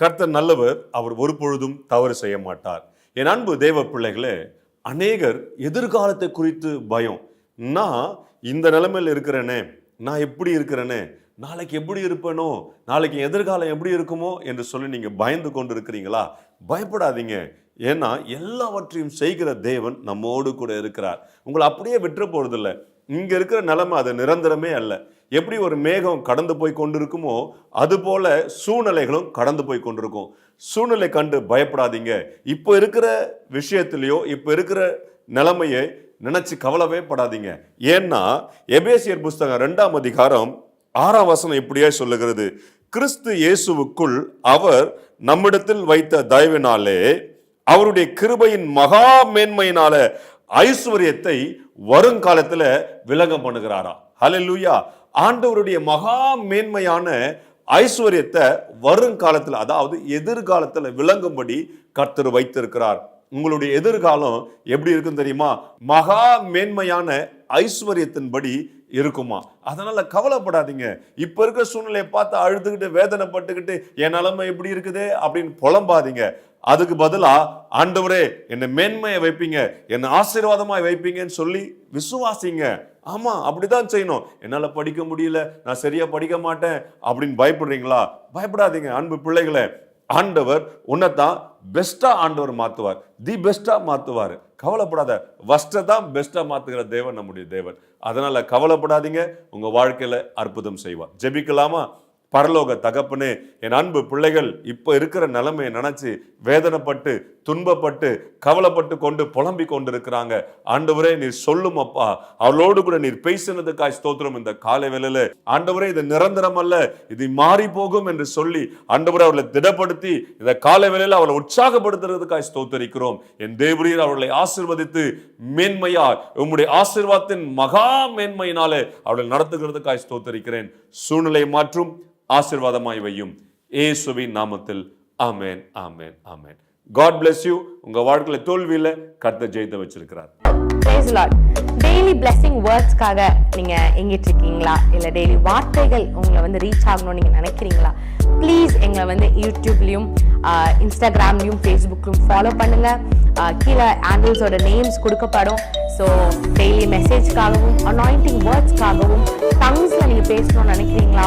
கர்த்தர் நல்லவர் அவர் ஒரு பொழுதும் தவறு செய்ய மாட்டார். என் அன்பு தேவ பிள்ளைகளே அநேகர் எதிர்காலத்தை குறித்து பயம். நான் இந்த நிலைமையில் இருக்கிறேனே நான் எப்படி இருக்கிறேனே நாளைக்கு எப்படி இருப்பேனோ நாளைக்கு எதிர்காலம் எப்படி இருக்குமோ என்று சொல்லி நீங்கள் பயந்து கொண்டு இருக்கிறீங்களா பயப்படாதீங்க. ஏன்னா எல்லாவற்றையும் செய்கிற தேவன் நம்மோடு கூட இருக்கிறார். உங்களை அப்படியே விட்டுற போகிறதில்ல இங்கே இருக்கிற நிலைமை அது நிரந்தரமே அல்ல. எப்படி ஒரு மேகம் கடந்து போய் கொண்டிருக்குமோ அதுபோல சூழ்நிலைகளும் கடந்து போய் கொண்டிருக்கும். சூழ்நிலை கண்டு பயப்படாதீங்க. இப்போ இருக்கிற விஷயத்திலையோ இப்போ இருக்கிற நிலைமையை நினச்சி கவலவே படாதீங்க. ஏன்னா எபேசியர் புஸ்தகம் ரெண்டாம் அதிகாரம் ஆறாம் வசனம் இப்படியே சொல்லுகிறது. கிறிஸ்து இயேசுவுக்குள் அவர் நம்மிடத்தில் வைத்த தயவினாலே அவருடைய கிருபையின் மகா மேன்மையினால ஐஸ்வர்யத்தை வருங்காலத்தில் விலகம் பண்ணுகிறாரா? ஹalleluya. ஆண்டவருடைய மகா மேன்மையான ஐஸ்வர்யத்தை வருங்காலத்தில் அதாவது எதிர்காலத்தில் விளங்கும்படி கர்த்தர் வைத்திருக்கிறார். உங்களுடைய எதிர்காலம் எப்படி இருக்குன்னு தெரியுமா? மகா மேன்மையான ஐஸ்வர்யத்தின்படி இருக்குமா? அதனால் கவலைப்படாதீங்க. இப்போ இருக்கிற சூழ்நிலையை பார்த்து அழுதுகிட்டு வேதனைப்பட்டுக்கிட்டு என் நிலைமை எப்படி இருக்குது அப்படின்னு புலம்பாதீங்க. அதுக்கு பதிலாக ஆண்டவரே என்னை மேன்மையை வைப்பீங்க என்னை ஆசீர்வாதமாக வைப்பீங்கன்னு சொல்லி விசுவாசிங்க. ஆமா அப்படிதான் செய்யணும். என்னால் படிக்க முடியல நான் சரியாக படிக்க மாட்டேன் அப்படின்னு பயப்படுறீங்களா? பயப்படாதீங்க அன்பு பிள்ளைகளை. ஆண்டவர் உன்னைத்தான் பெஸ்ட்டாக ஆண்டவர் மாற்றுவார் தி பெஸ்ட்டாக மாற்றுவார் கவலைப்படாத. வஸ்ட்டை தான் பெஸ்ட்டாக மாற்றுகிற தேவன் நம்முடைய தேவன். அதனால் கவலைப்படாதீங்க. உங்கள் வாழ்க்கையில் அற்புதம் செய்வார். ஜெபிக்கலாமா? பரலோக தகப்பனே என் அன்பு பிள்ளைகள் இப்போ இருக்கிற நிலைமையை நினைச்சு வேதனைப்பட்டு துன்பப்பட்டு கவலைப்பட்டு கொண்டு புலம்பிக் கொண்டு இருக்கிறாங்க ஆண்டவரே நீர் சொல்லும் அப்பா அவளோடு கூட நீர் பேசினதுக்காய் ஸ்தோத்திரம் இந்த காலை வேளையில. ஆண்டவரே இது நிரந்தரம் அல்ல இது மாறி போகும் என்று சொல்லி ஆண்டவரே அவர்களை திடப்படுத்தி இந்த காலை வேளையில அவளை உற்சாகப்படுத்துறதுக்காய் ஸ்தோத்தரிக்கிறோம். என் தேவரீர் அவர்களை ஆசிர்வதித்து மேன்மையா உம்முடைய ஆசிர்வாதத்தின் மகா மேன்மையினாலே அவளை நடத்துகிறதுக்காய் ஸ்தோத்தரிக்கிறேன். சூழ்நிலை மாற்றும் ஆசீர்வாதமாய் வையும் ஏசுவின் நாமத்தில். ஆமேன் ஆமேன் ஆமேன். காட் பிளஸ் யூ உங்க வாழ்க்கையில தோல்வியில கர்த்த ஜெயித்து வச்சிருக்கிறார். டெய்லி blessing வேர்ட்ஸ்க்காக நீங்க எங்கிட்டு இருக்கீங்களா இல்ல டெய்லி வார்த்தைகள் உங்களை வந்து ரீச் ஆகணும்னு நீங்க நினைக்கிறீங்களா? ப்ளீஸ் எங்களை வந்து யூடியூப்லயும் இன்ஸ்டாகிராம்லயும் ஃபேஸ்புக்லையும் ஃபாலோ பண்ணுங்க. கீழே ஆண்டில்ஸோட நேம்ஸ் கொடுக்கப்படும். ஸோ டெய்லி மெசேஜ்க்காகவும் அனாயிண்டிங் வேர்ட்ஸ்க்காகவும் டங்ஸில் நீங்கள் பேசணும்னு நினைக்கிறீங்களா?